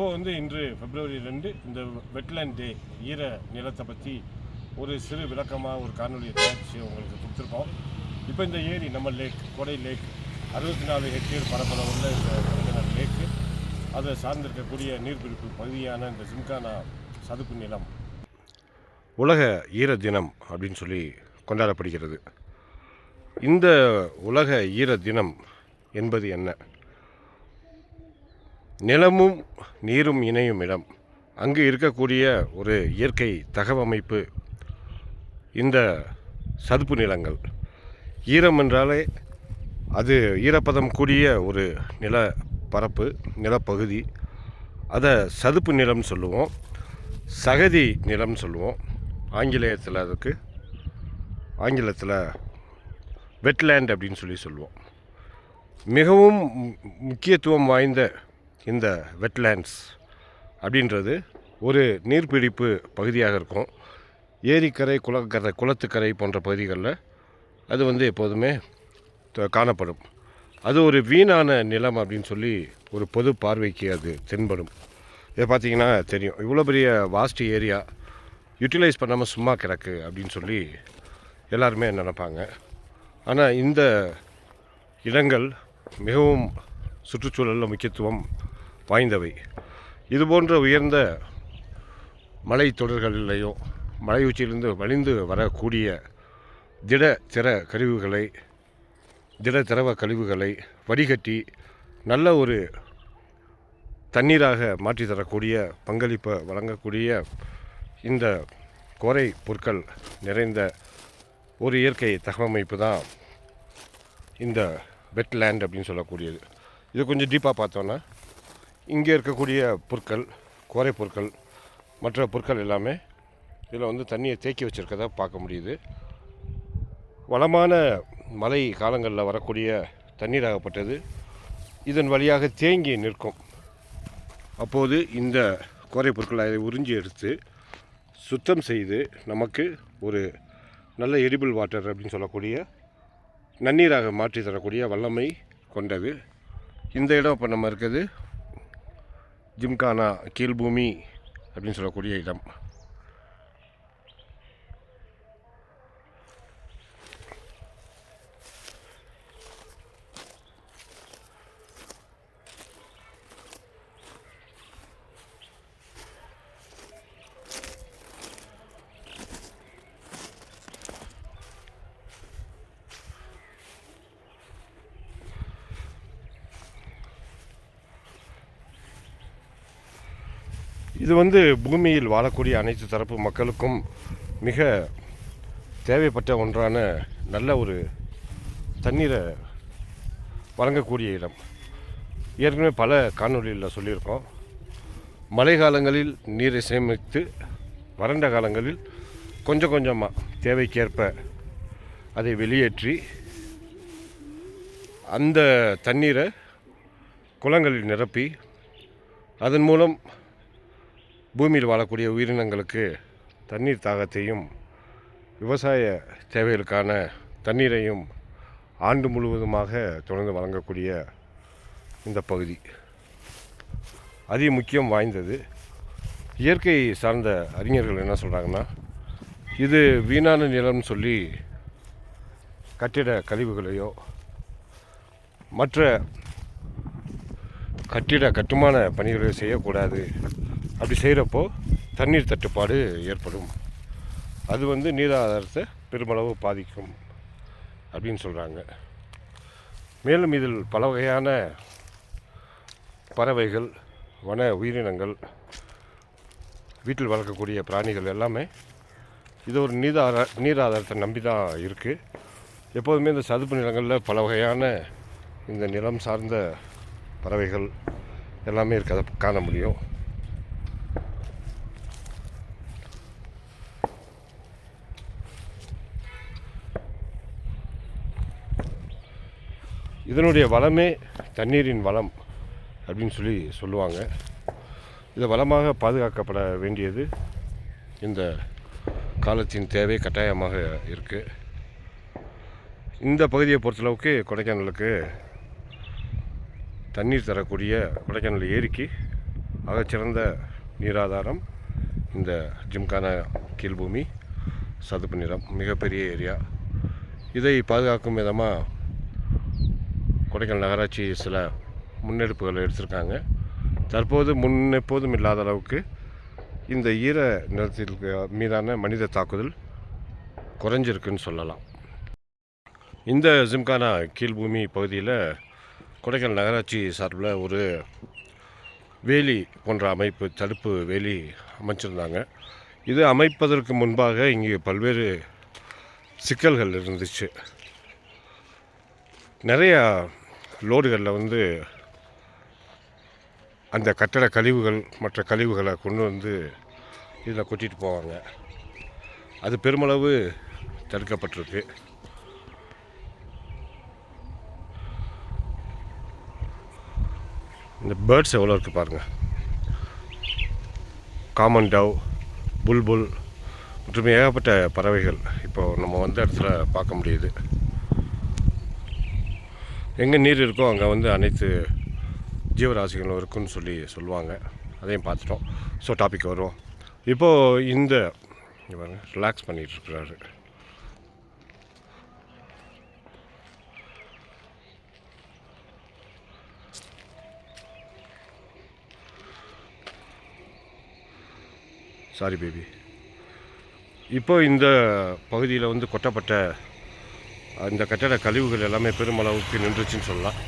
இப்போது வந்து இன்று பிப்ரவரி ரெண்டு இந்த வெட்லேண்ட் டே ஈர நிலத்தை பற்றி ஒரு சிறு விளக்கமாக ஒரு காணொலியை தயாரித்து உங்களுக்கு கொடுத்துருக்கோம். இப்போ இந்த ஏரி நம்ம லேக் கொடை லேக் அறுபத்தி நாலு ஹெக்டேர் பரப்பளவு உள்ள இந்த லேக்கு அதை சார்ந்திருக்கக்கூடிய நீர்பிடிப்பு பகுதியான இந்த ஜிம்கானா சதுப்பு நிலம். உலக ஈர தினம் அப்படின்னு சொல்லி கொண்டாடப்படுகிறது. இந்த உலக ஈர தினம் என்பது என்ன? நிலமும் நீரும் இணையும் இடம். அங்கு இருக்கக்கூடிய ஒரு இயற்கை தகவமைப்பு இந்த சதுப்பு நிலங்கள். ஈரம் என்றாலே அது ஈரப்பதம் கூடிய ஒரு நில பரப்பு நிலப்பகுதி. அதை சதுப்பு நிலம்னு சொல்லுவோம். சகதி நிலம்னு சொல்லுவோம். ஆங்கிலேயத்தில் அதுக்கு ஆங்கிலத்தில் வெட்லேண்ட் அப்படின்னு சொல்லி சொல்லுவோம். மிகவும் முக்கியத்துவம் வாய்ந்த இந்த வெட்லேண்ட்ஸ் அப்படின்றது ஒரு நீர்பிடிப்பு பகுதியாக இருக்கும். ஏரிக்கரை குளக்கரை குளத்துக்கரை போன்ற பகுதிகளில் அது வந்து எப்போதுமே காணப்படும். அது ஒரு வீணான நிலம் அப்படின்னு சொல்லி ஒரு பொது பார்வைக்கு அது தென்படும். இதை பார்த்தீங்கன்னா தெரியும். இவ்வளோ பெரிய வாஸ்ட் ஏரியா யூட்டிலைஸ் பண்ணாமல் சும்மா கிடக்கு அப்படின்னு சொல்லி எல்லாருமே நினப்பாங்க. ஆனால் இந்த இடங்கள் மிகவும் சுற்றுச்சூழலில் முக்கியத்துவம் வாய்ந்தவை. இது போன்ற உயர்ந்த மலை தொடர்களிலேயும் மலை உச்சியிலிருந்து வழிந்து வரக்கூடிய திட திற கழிவுகளை திட திரவ கழிவுகளை வடிகட்டி நல்ல ஒரு தண்ணீராக மாற்றி தரக்கூடிய பங்களிப்பை வழங்கக்கூடிய இந்த கோரை பொருட்கள் நிறைந்த ஒரு இயற்கை தகவமைப்பு தான் இந்த வெட்லேண்ட் அப்படின்னு சொல்லக்கூடியது. இது கொஞ்சம் டீப்பாக பார்த்தோன்னா இங்கே இருக்கக்கூடிய பொருட்கள் கோரை பொருட்கள் மற்ற பொருட்கள் எல்லாமே இதில் வந்து தண்ணியை தேக்கி வச்சுருக்கதா பார்க்க முடியுது. வளமான மழை காலங்களில் வரக்கூடிய தண்ணீராகப்பட்டது இதன் வழியாக தேங்கி நிற்கும். அப்போது இந்த கோரை பொருட்களை அதை உறிஞ்சி எடுத்து சுத்தம் செய்து நமக்கு ஒரு நல்ல எரிபிள் வாட்டர் அப்படின்னு சொல்லக்கூடிய நன்னீராக மாற்றி தரக்கூடிய வல்லமை கொண்டது. இந்த இடம் இப்போ நம்ம இருக்கிறது ஜிம்கானா கீழ்பூமி அப்படின்னு சொல்லக்கூடிய இடம். இது வந்து பூமியில் வாழக்கூடிய அனைத்து தரப்பு மக்களுக்கும் மிக தேவைப்பட்ட ஒன்றான நல்ல ஒரு தண்ணீரை வழங்கக்கூடிய இடம். ஏற்கனவே பல காணொளியில் சொல்லியிருக்கோம். மழை காலங்களில் நீரை சேமித்து வறண்ட காலங்களில் கொஞ்சம் கொஞ்சமாக தேவைக்கேற்ப அதை வெளியேற்றி அந்த தண்ணீரை குளங்களில் நிரப்பி அதன் மூலம் பூமியில் வாழக்கூடிய உயிரினங்களுக்கு தண்ணீர் தாகத்தையும் விவசாய தேவைகளுக்கான தண்ணீரையும் ஆண்டு முழுவதுமாக தொடர்ந்து வழங்கக்கூடிய இந்த பகுதி. அதி முக்கியம் வாய்ந்தது. இயற்கை சார்ந்த அறிஞர்கள் என்ன சொல்கிறாங்கன்னா இது வீணான நிலம்னு சொல்லி கட்டிட கழிவுகளையோ மற்ற கட்டிட கட்டுமான பணிகளையோ செய்யக்கூடாது. அப்படி செய்கிறப்போ தண்ணீர் தட்டுப்பாடு ஏற்படும். அது வந்து நீராதாரத்தை பெருமளவு பாதிக்கும் அப்படின்னு சொல்கிறாங்க. மேலும் இதில் பல வகையான பறவைகள் வன உயிரினங்கள் வீட்டில் வளர்க்கக்கூடிய பிராணிகள் எல்லாமே இது ஒரு நீதார நீர் ஆதாரத்தை நம்பி தான் இருக்குது எப்போதுமே இந்த சதுப்பு நிலங்களில் பல வகையான இந்த நிலம் சார்ந்த பறவைகள் எல்லாமே இருக்கதை காண முடியும். இதனுடைய வளமே தண்ணீரின் வளம் அப்படின்னு சொல்லி சொல்லுவாங்க. இது வளமாக பாதுகாக்கப்பட வேண்டியது இந்த காலத்தின் தேவை கட்டாயமாக இருக்குது இந்த பகுதியை பொறுத்தளவுக்கு கொடைக்கானலுக்கு தண்ணீர் தரக்கூடிய கொடைக்கானல் ஏரிக்கு ஆகச்சிறந்த நீராதாரம் இந்த ஜிம்கானா கீழ்பூமி சதுப்பு நிறம் மிகப்பெரிய ஏரியா. இதை பாதுகாக்கும் விதமாக கொடைக்கானல் நகராட்சி சில முன்னெடுப்புகள் எடுத்திருக்காங்க. தற்போது முன்னெப்போதும் இல்லாத அளவுக்கு இந்த ஈர நிறத்திற்கு மீதான மனித தாக்குதல் குறைஞ்சிருக்குன்னு சொல்லலாம். இந்த ஜிம்கானா கீழ்பூமி பகுதியில் கொடைக்கானல் நகராட்சி சார்பில் ஒரு வேலி போன்ற அமைப்பு தடுப்பு வேலி அமைச்சிருந்தாங்க. இது அமைப்பதற்கு முன்பாக இங்கே பல்வேறு சிக்கல்கள் இருந்துச்சு. நிறையா லோடுகளில் வந்து அந்த கட்டட கழிவுகள் மற்ற கழிவுகளை கொண்டு வந்து இதில் கொட்டிட்டு போவாங்க. அது பெருமளவு தடுக்கப்பட்டிருக்கு. இந்த பேர்ட்ஸ் எவ்வளோ இருக்குது பாருங்கள் காமன் டவ் புல்புல் மற்றும் ஏகப்பட்ட பறவைகள் இப்போது நம்ம வந்த இடத்துல பார்க்க முடியுது. எங்கே நீர் இருக்கோ அங்கே வந்து அனைத்து ஜீவராசிகளும் இருக்குன்னு சொல்லி சொல்லுவாங்க. அதையும் பார்த்துட்டோம். ஸோ டாபிக் வருவோம் இப்போது இந்த ரிலாக்ஸ் பண்ணிகிட்ருக்கிறாரு சாரி பேபி இப்போ இந்த பகுதியில் வந்து கொட்டப்பட்ட இந்த கட்டட கழிவுகள் எல்லாமே பெருமளவுக்கு நின்றுச்சுன்னு சொல்லலாம்.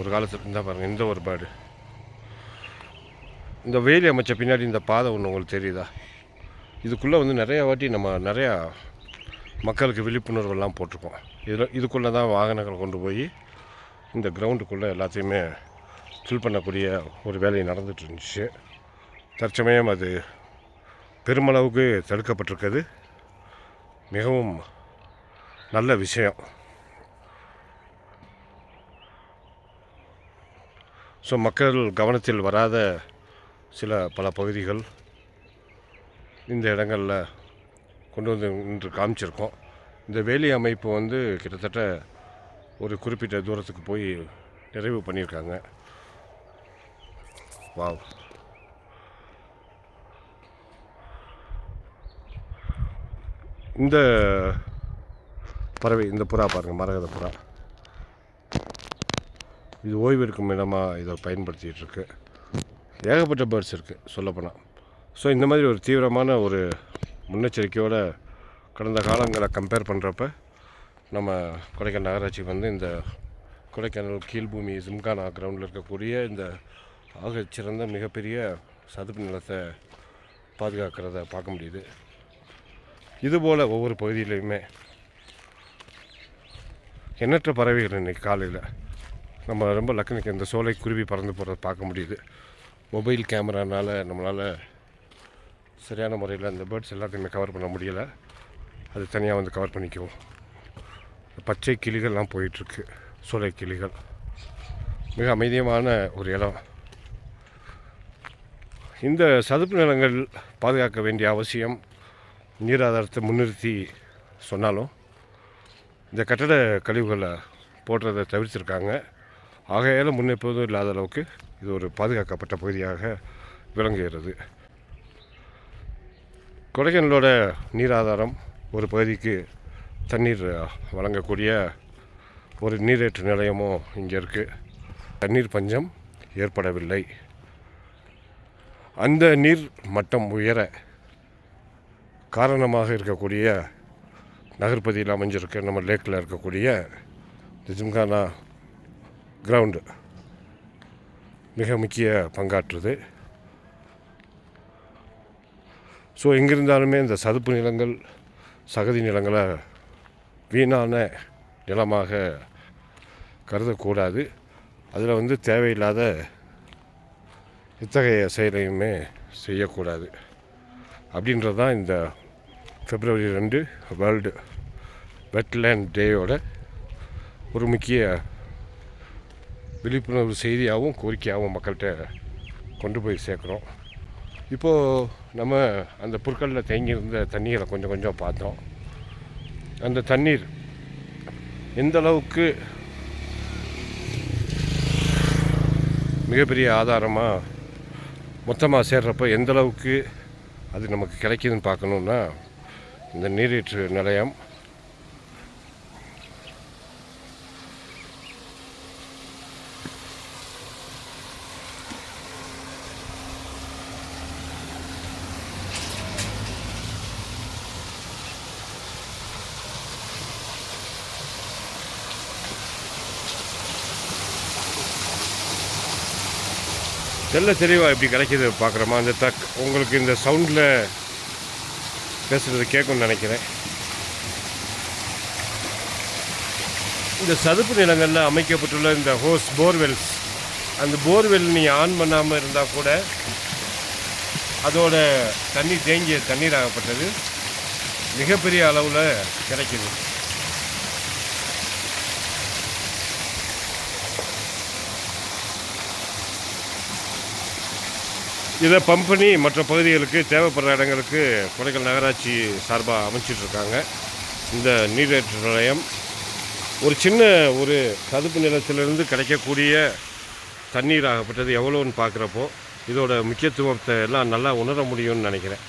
ஒரு காலத்தில் இருந்தால் பாருங்கள் இந்த ஒரு பேர்டு இந்த வேலி அமைச்ச பின்னாடி இந்த பாதை ஒன்று உங்களுக்கு தெரியுதா? இதுக்குள்ளே வந்து நிறைய வாட்டி நம்ம நிறையா மக்களுக்கு விழிப்புணர்வெல்லாம் போட்டிருக்கோம். இதில் இதுக்குள்ளே தான் வாகனங்கள் கொண்டு போய் இந்த கிரவுண்டுக்குள்ளே எல்லாத்தையுமே ஃபில் பண்ணக்கூடிய ஒரு வேலை நடந்துட்டு இருந்துச்சு. தற்சமயம் அது பெருமளவுக்கு தடுக்கப்பட்டிருக்கிறது மிகவும் நல்ல விஷயம். ஸோ மக்கள் கவனத்தில் வராத சில பல பகுதிகள் இந்த இடங்களில் கொண்டு வந்து இன்று காமிச்சிருக்கோம். இந்த வேலி அமைப்பு வந்து கிட்டத்தட்ட ஒரு குறிப்பிட்ட தூரத்துக்கு போய் நிறைவு பண்ணியிருக்காங்க. வாவ். இந்த பறவை இந்த புறா பாருங்கள் மரகத புறா. இது ஓய்வு இருக்கும் இடமாக இதை பயன்படுத்திகிட்டு இருக்கு ஏகப்பட்ட பேர்ட்ஸ் இருக்குது சொல்லப்போனால் ஸோ இந்த மாதிரி ஒரு தீவிரமான ஒரு முன்னெச்சரிக்கையோட கடந்த காலங்களை கம்பேர் பண்ணுறப்ப நம்ம கொடைக்கானல் நகராட்சி வந்து இந்த கொடைக்கானல் கீழ்பூமி ஜிம்கானா கிரவுண்டில் இருக்கக்கூடிய இந்த ஆகச்சிறந்த மிகப்பெரிய சதுப்பு நிலத்தை பாதுகாக்கிறத பார்க்க முடியுது. இதுபோல் ஒவ்வொரு பகுதியிலையுமே எண்ணற்ற பறவைகள் இன்றைக்கி காலையில். நம்ம ரொம்ப லக்கனுக்கு இந்த சோலை குருவி பறந்து போகிறத பார்க்க முடியுது. மொபைல் கேமரானால் நம்மளால் சரியான முறையில் அந்த பேர்ட்ஸ் எல்லாத்தையுமே கவர் பண்ண முடியலை. அது தனியாக வந்து கவர் பண்ணிக்குவோம். பச்சை கிளிகள்லாம் போயிட்டுருக்கு. சோலை கிளிகள். மிக அமைதியமான ஒரு இடம். இந்த சதுப்பு நிலங்கள் பாதுகாக்க வேண்டிய அவசியம் நீராதாரத்தை முன்னிறுத்தி சொன்னாலும் இந்த கட்டட கழிவுகளை போடுறதை தவிர்த்திருக்காங்க. ஆகையால் முன்னெப்போதும் இல்லாத அளவுக்கு இது ஒரு பாதுகாக்கப்பட்ட பகுதியாக விளங்குகிறது. கொடைக்கானலோட நீராதாரம் ஒரு பகுதிக்கு தண்ணீர் வழங்கக்கூடிய ஒரு நீரேற்று நிலையமும் இங்கே இருக்குது தண்ணீர் பஞ்சம் ஏற்படவில்லை. அந்த நீர் மட்டம் உயர காரணமாக இருக்கக்கூடிய நகர்பதியில் அமைஞ்சிருக்க நம்ம லேக்கில் இருக்கக்கூடிய இந்த ஜிம்கானா கிரவுண்டு மிக முக்கிய பங்காற்றுது. ஸோ எங்கிருந்தாலுமே இந்த சதுப்பு நிலங்கள் சகதி நிலங்களை வீணான நிலமாக கருதக்கூடாது. அதில் வந்து தேவையில்லாத இத்தகைய செயலையுமே செய்யக்கூடாது. அப்படின்றது தான் இந்த பிப்ரவரி ரெண்டு வேர்ல்டு வெட்லேண்ட் டேயோட ஒரு முக்கிய விழிப்புணர்வு செய்தியாகவும் கோரிக்கையாகவும் மக்கள்கிட்ட கொண்டு போய் சேர்க்குறோம். இப்போது நம்ம அந்த புற்களில் தேங்கியிருந்த தண்ணீரை கொஞ்சம் கொஞ்சம் பார்த்தோம். அந்த தண்ணீர் எந்த அளவுக்கு மிகப்பெரிய ஆதாரமாக மொத்தமாக சேர்றப்ப எந்தளவுக்கு அது நமக்கு கிடைக்கிதுன்னு பார்க்கணுன்னா இந்த நீரேற்று நிலையம். தெல்ல தெளிவாக எப்படி கிடைக்கிது பார்க்குறோமா அந்த தக் உங்களுக்கு இந்த சவுண்டில் பேசுகிறது கேட்கும்னு நினைக்கிறேன். இந்த சதுப்பு நிலங்களில் அமைக்கப்பட்டுள்ள இந்த ஹோஸ் போர்வெல்ஸ் அந்த போர்வெல் நீ ஆன் பண்ணாமல் இருந்தால் கூட அதோட தண்ணி தேங்கிய தண்ணீராகப்பட்டது மிகப்பெரிய அளவில் கிடைக்கிது. இதை பம்ப் பண்ணி மற்ற பகுதிகளுக்கு தேவைப்படுற இடங்களுக்கு கொடைக்கல் நகராட்சி சார்பாக அமைச்சிட்ருக்காங்க. இந்த நீரேற்று நிலையம் ஒரு சின்ன ஒரு சதுப்பு நிலத்திலிருந்து கிடைக்கக்கூடிய தண்ணீர் ஆகப்பட்டது எவ்வளோன்னு பார்க்குறப்போ இதோட முக்கியத்துவத்தை எல்லாம் நல்லா உணர முடியும்னு நினைக்கிறேன்.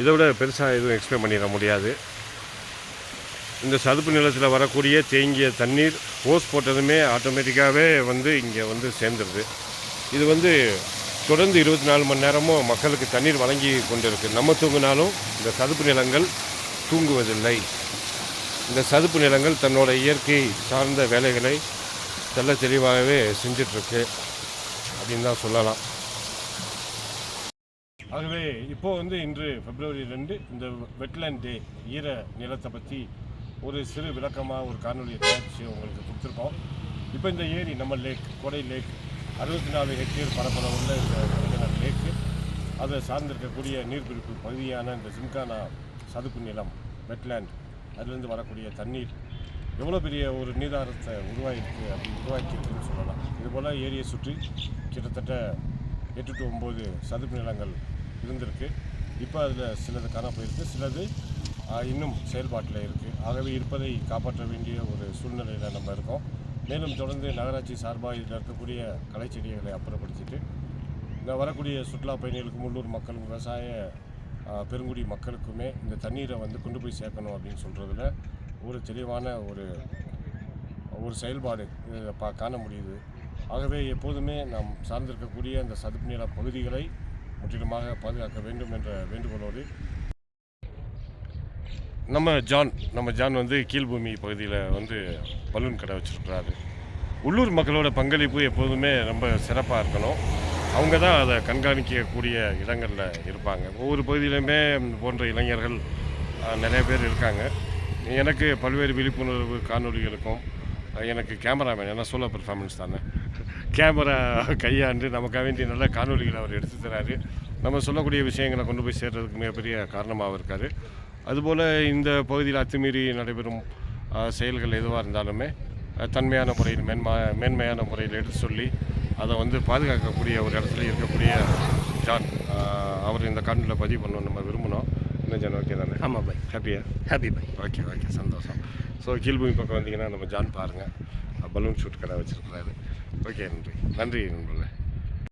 இதை விட பெருசாக எதுவும் எக்ஸ்பிளைன் பண்ணிட முடியாது. இந்த சதுப்பு நிலத்தில் வரக்கூடிய தேங்கிய தண்ணீர் ஹோஸ் போட்டதுமே ஆட்டோமேட்டிக்காகவே வந்து இங்கே வந்து சேர்ந்துடுது இது வந்து தொடர்ந்து இருபத்தி நாலு மணி நேரமும் மக்களுக்கு தண்ணீர் வழங்கி கொண்டிருக்கு. நம்ம தூங்கினாலும் இந்த சதுப்பு நிலங்கள் தூங்குவதில்லை. இந்த சதுப்பு நிலங்கள் தன்னோட இயற்கை சார்ந்த வேலைகளை தெல்ல தெளிவாகவே செஞ்சிட்ருக்கு. அப்படின்னு தான் சொல்லலாம். ஆகவே இப்போ வந்து இன்று பிப்ரவரி ரெண்டு இந்த வெட்லேண்ட் டே ஈர நிலத்தை பற்றி ஒரு சிறு விளக்கமாக ஒரு காணொலியை தயாரித்து உங்களுக்கு கொடுத்துருக்கோம் இப்போ இந்த ஏரி நம்ம லேக் கொடை லேக் அறுபத்தி நாலு ஹெக்டேர் பரப்பளவு உள்ள இந்த கொடைக்கானல் லேக்கு அதை சார்ந்திருக்கக்கூடிய நீர்பிடிப்பு பகுதியான இந்த ஜிம்கானா சதுப்பு நிலம் வெட்லேண்ட் அதுலேருந்து வரக்கூடிய தண்ணீர் எவ்வளோ பெரிய ஒரு நீதாரத்தை உருவாகிருக்கு அப்படி உருவாக்கியிருக்குன்னு சொல்லலாம். இதுபோல் ஏரியை சுற்றி கிட்டத்தட்ட எட்டு டு ஒம்பது சதுப்பு நிலங்கள் இருந்திருக்கு. இப்போ அதில் சிலது காண போயிருக்கு சிலது இன்னும் செயல்பாட்டில் இருக்குது ஆகவே இருப்பதை காப்பாற்ற வேண்டிய ஒரு சூழ்நிலையில் நம்ம இருக்கோம். மேலும் தொடர்ந்து நகராட்சி சார்பாக இதில் இருக்கக்கூடிய கலைச்செடிகளை அப்புறப்படுத்திட்டு இந்த வரக்கூடிய சுற்றுலா பயணிகளுக்கும் உள்ளூர் மக்கள் விவசாய பெருங்குடி மக்களுக்குமே இந்த தண்ணீரை வந்து கொண்டு போய் சேர்க்கணும் அப்படின்னு சொல்கிறதுல ஒரு தெளிவான ஒரு ஒரு செயல்பாடு இதை பா காண முடியுது. ஆகவே எப்போதுமே நாம் சார்ந்திருக்கக்கூடிய அந்த சதுப்பு நில பகுதிகளை முற்றிலுமாக பாதுகாக்க வேண்டும் என்ற வேண்டுகோளோடு நம்ம ஜான் நம்ம ஜான் வந்து கீழ்பூமி பகுதியில் வந்து பலூன் கடை வச்சுருக்கிறாரு. உள்ளூர் மக்களோட பங்களிப்பு எப்போதுமே ரொம்ப சிறப்பாக இருக்கணும். அவங்க தான் அதை கண்காணிக்கக்கூடிய இடங்களில் இருப்பாங்க. ஒவ்வொரு பகுதியிலுமே போன்ற இளைஞர்கள் நிறைய பேர் இருக்காங்க. எனக்கு பல்வேறு விழிப்புணர்வு காணொலிகளுக்கும் எனக்கு கேமராமேன் ஏன்னா சோலோ பெர்ஃபார்மன்ஸ் தானே. கேமரா கையாண்டு நமக்காக வேண்டிய நல்ல காணொலிகளை அவர் எடுத்து தராரு. நம்ம சொல்லக்கூடிய விஷயங்களை கொண்டு போய் சேர்றதுக்கு மிகப்பெரிய காரணமாக இருக்கார். அதுபோல் இந்த பகுதியில் அத்துமீறி நடைபெறும் செயல்கள் எதுவாக இருந்தாலுமே தன்மையான முறையில் மேன்மா மேன்மையான முறையில் எடுத்து சொல்லி அதை வந்து பாதுகாக்கக்கூடிய ஒரு இடத்துல இருக்கக்கூடிய ஜான் அவர் இந்த காணொலியில் பதிவு பண்ணணும் நம்ம விரும்பினோம். என்ன ஜான்? ஓகே தானே? ஆமாம் பாய். ஹாப்பியா ஹாப்பி பாய். Okay okay. சந்தோஷம். ஸோ கீழ்பூமி பக்கம் வந்தீங்கன்னா நம்ம ஜான் பாருங்கள் பலூன் ஷூட் கடை வச்சுருக்கிறாரு. ஓகே நன்றி. நன்றி நண்பர்களே.